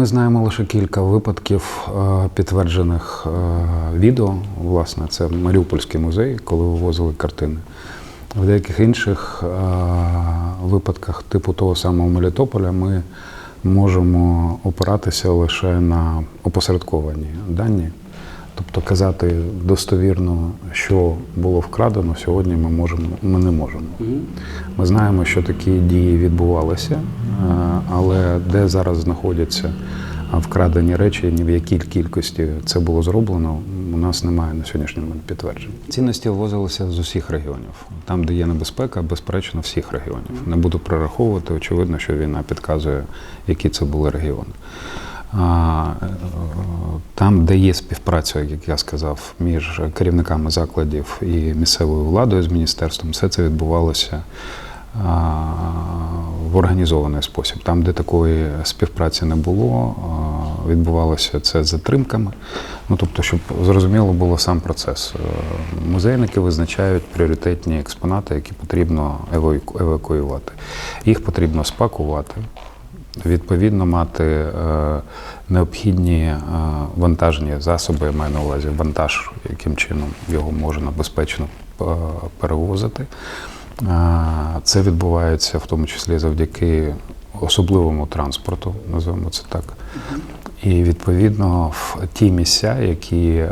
Ми знаємо лише кілька випадків е, підтверджених е, відео. Власне, це Маріупольський музей, коли вивозили картини. В деяких інших е, випадках, типу того самого Мелітополя, ми можемо опиратися лише на опосередковані дані. Тобто казати достовірно, що було вкрадено, сьогодні ми можемо, ми не можемо. Ми знаємо, що такі дії відбувалися, е, але де зараз знаходяться вкрадені речі, ні в якій кількості це було зроблено, у нас немає на сьогоднішній момент підтверджень. Цінності ввозилися з усіх регіонів. Там, де є небезпека, безперечно, всіх регіонів. Не буду прораховувати. Очевидно, що війна підказує, які це були регіони. Там, де є співпраця, як я сказав, між керівниками закладів і місцевою владою з міністерством, все це відбувалося в організований спосіб. Там, де такої співпраці не було, відбувалося це з затримками. Ну тобто, щоб зрозуміло було сам процес. Е, Музейники визначають пріоритетні експонати, які потрібно еваку- евакуювати. Їх потрібно спакувати. Відповідно, мати е, необхідні е, вантажні засоби, я маю на увазі вантаж, яким чином його можна безпечно е, перевозити. Це відбувається в тому числі завдяки особливому транспорту, називаємо це так. І відповідно в ті місця, які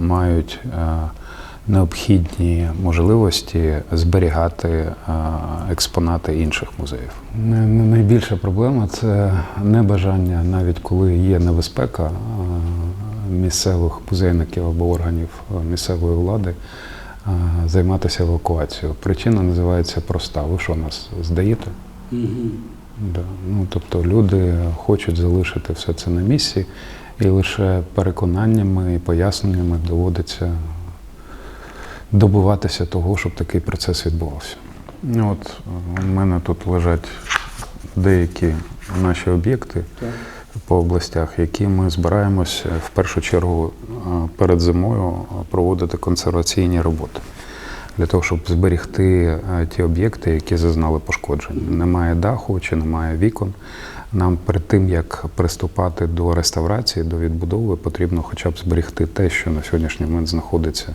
мають необхідні можливості зберігати е, експонати інших музеїв. Найбільша проблема це небажання, навіть коли є небезпека е, місцевих музейників або органів е, місцевої влади займатися евакуацією. Причина називається проста. Ви що нас здаєте? Да. Ну, тобто люди хочуть залишити все це на місці, і лише переконаннями і поясненнями доводиться добиватися того, щоб такий процес відбувався. Ну, От е, у мене тут лежать деякі наші об'єкти по областях, які ми збираємось е, в першу чергу е, перед зимою е, проводити консерваційні роботи. Для того, щоб зберегти е, ті об'єкти, які зазнали пошкоджень. Немає даху чи немає вікон. Нам перед тим, як приступати до реставрації, до відбудови, потрібно хоча б зберегти те, що на сьогоднішній момент знаходиться е,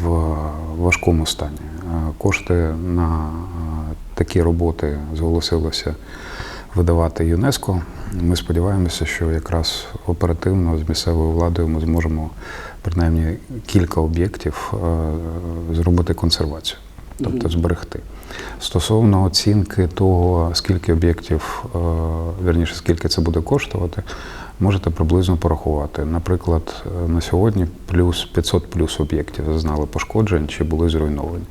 в важкому стані. Е, Кошти на е, такі роботи зголосилося видавати ЮНЕСКО. Ми сподіваємося, що якраз оперативно з місцевою владою ми зможемо принаймні кілька об'єктів е, зробити консервацію, тобто зберегти. Стосовно оцінки того, скільки об'єктів, е, вірніше, скільки це буде коштувати, можете приблизно порахувати. Наприклад, е, на сьогодні плюс 500 плюс об'єктів зазнали пошкоджень чи були зруйновані.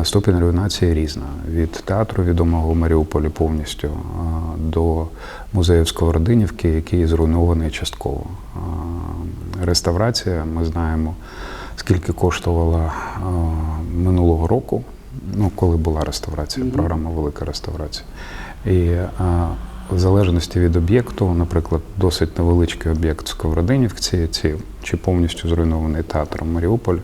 Е, Ступінь руйнації різна. Від театру відомого в Маріуполі повністю е, до музею Сковородинівки, який зруйнований частково. Реставрація, ми знаємо, скільки коштувала минулого року, ну, коли була реставрація, програма Велика реставрація. І в залежності від об'єкту, наприклад, досить невеличкий об'єкт Сковородинівці, ці, чи повністю зруйнований театр в Маріуполі,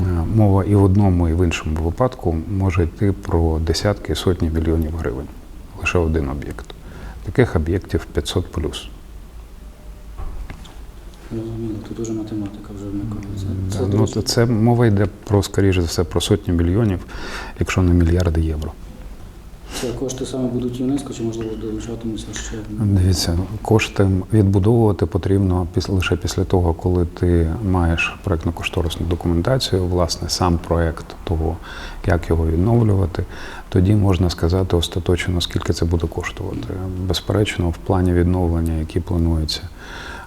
Е, Мова і в одному, і в іншому випадку може йти про десятки і сотні мільйонів гривень. Лише один об'єкт. Таких об'єктів 500 плюс. Розуміло, тут уже математика вже вмикається. Да, Це ну, це мова йде про, скоріше за все, про сотні мільйонів, якщо не мільярди євро. Кошти саме будуть ЮНЕСКО, чи можливо долучатимуться ще? Дивіться, кошти відбудовувати потрібно лише після того, коли ти маєш проєктно-кошторисну документацію, власне, сам проєкт того, як його відновлювати. Тоді можна сказати остаточно, скільки це буде коштувати. Безперечно, в плані відновлення, які плануються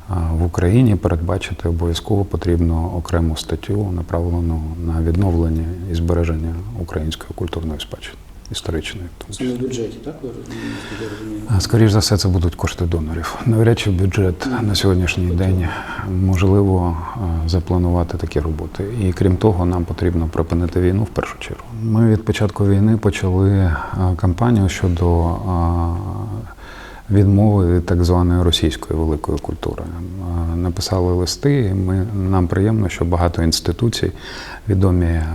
в Україні, передбачити обов'язково потрібно окрему статтю, направлену на відновлення і збереження української культурної спадщини історичної. тому числі. В бюджеті, так? Скоріше за все, це будуть кошти донорів. Навряд чи бюджет на сьогоднішній день можливо е, запланувати такі роботи. І крім того, нам потрібно припинити війну в першу чергу. Ми від початку війни почали е, кампанію щодо е, відмови від так званої російської великої культури. Е, написали листи. Ми, нам приємно, що багато інституцій, відомі е,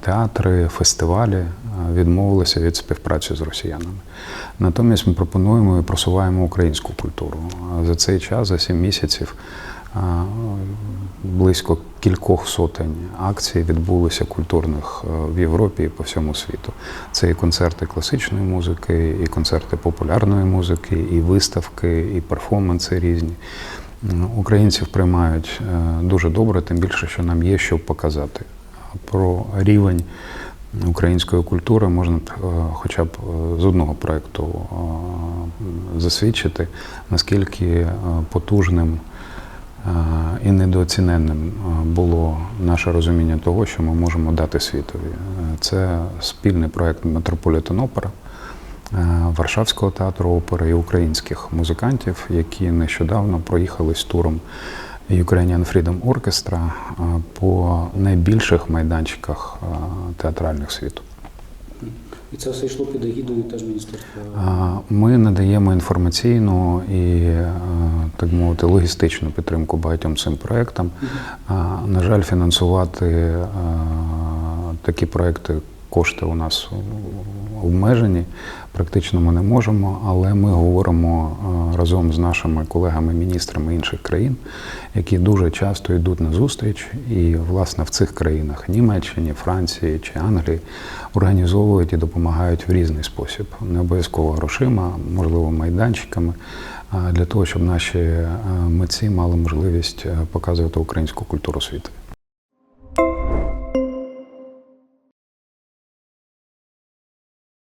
театри, фестивалі е, відмовилися від співпраці з росіянами. Натомість ми пропонуємо і просуваємо українську культуру. За цей час, за сім місяців, близько кількох сотень акцій відбулося культурних е, в Європі і по всьому світу. Це і концерти класичної музики, і концерти популярної музики, і виставки, і перформанси різні. Українців приймають е, дуже добре, тим більше, що нам є що показати. Про рівень української культури можна е, хоча б з одного проєкту засвідчити, наскільки потужним і недооціненним було наше розуміння того, що ми можемо дати світові. Е, Це спільний проєкт Метрополітен Опера. е, Варшавського театру опери і українських музикантів, які нещодавно проїхали з туром Ukrainian Freedom Orchestra е, по найбільших майданчиках театральних світу. І це все йшло під егідою теж міністерства. Ми надаємо інформаційну і, е, так мовити, логістичну підтримку багатьом цим проєктам. А, На жаль, фінансувати е, такі проєкти кошти у нас обмежені. Практично ми не можемо, але ми говоримо е, разом з нашими колегами-міністрами інших країн, які дуже часто йдуть на зустріч, і власне в цих країнах Німеччині, Франції чи Англії організовують і допомагають в різний спосіб, не обов'язково грошима, можливо, майданчиками, для того, щоб наші е, митці мали можливість е, показувати українську культуру світу.